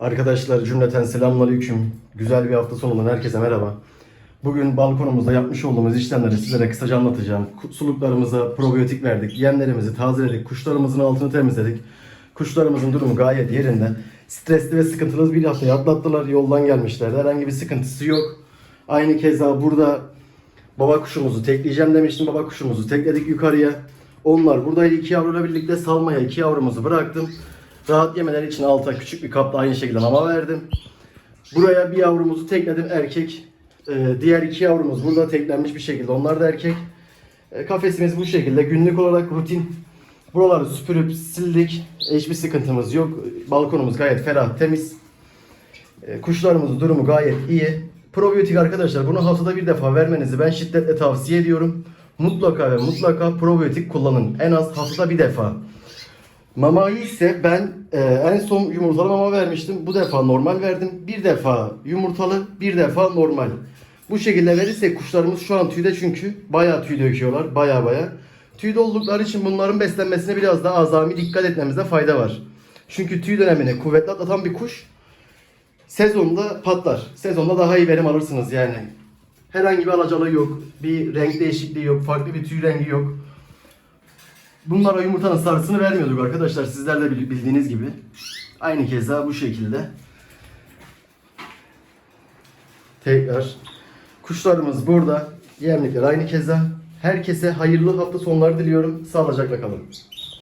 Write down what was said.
Arkadaşlar cümleten selamünaleyküm. Güzel bir hafta sonundan herkese merhaba. Bugün balkonumuzda yapmış olduğumuz işlemleri sizlere kısaca anlatacağım. Suluklarımıza probiyotik verdik, yemlerimizi tazeledik, kuşlarımızın altını temizledik. Kuşlarımızın durumu gayet yerinde. Stresli ve sıkıntılı bir haftayı atlattılar. Yoldan gelmişlerdi. Herhangi bir sıkıntısı yok. Aynı keza burada baba kuşumuzu tekleyeceğim demiştim. Baba kuşumuzu tekledik yukarıya. Onlar buradaydı. iki yavruyla birlikte salmaya iki yavrumuzu bıraktım. Rahat yemeleri için alta küçük bir kapta aynı şekilde mama verdim. Buraya bir yavrumuzu tekledim erkek. Ee, diğer iki yavrumuz burada teklenmiş bir şekilde. Onlar da erkek. Ee, kafesimiz bu şekilde. Günlük olarak rutin. Buraları süpürüp sildik. Hiçbir sıkıntımız yok. Balkonumuz gayet ferah, temiz. Ee, kuşlarımızın durumu gayet iyi. Probiyotik arkadaşlar bunu haftada bir defa vermenizi ben şiddetle tavsiye ediyorum. Mutlaka ve mutlaka probiyotik kullanın. En az haftada bir defa. Mamayı ise ben e, en son yumurtalı mama vermiştim. Bu defa normal verdim. Bir defa yumurtalı, bir defa normal. Bu şekilde verirsek kuşlarımız şu an tüyde çünkü bayağı tüy döküyorlar. Bayağı bayağı. Tüyde oldukları için bunların beslenmesine biraz daha azami dikkat etmemizde fayda var. Çünkü tüy dönemini kuvvetli atlatan bir kuş sezonda patlar. Sezonda daha iyi verim alırsınız yani. Herhangi bir alacalığı yok. Bir renk değişikliği yok. Farklı bir tüy rengi yok. Bunlara yumurtanın sarısını vermiyorduk arkadaşlar. Sizler de bil- bildiğiniz gibi. Aynı keza bu şekilde. Tekrar. Kuşlarımız burada. Yemlikler aynı keza. Herkese hayırlı hafta sonları diliyorum. Sağlıcakla kalın.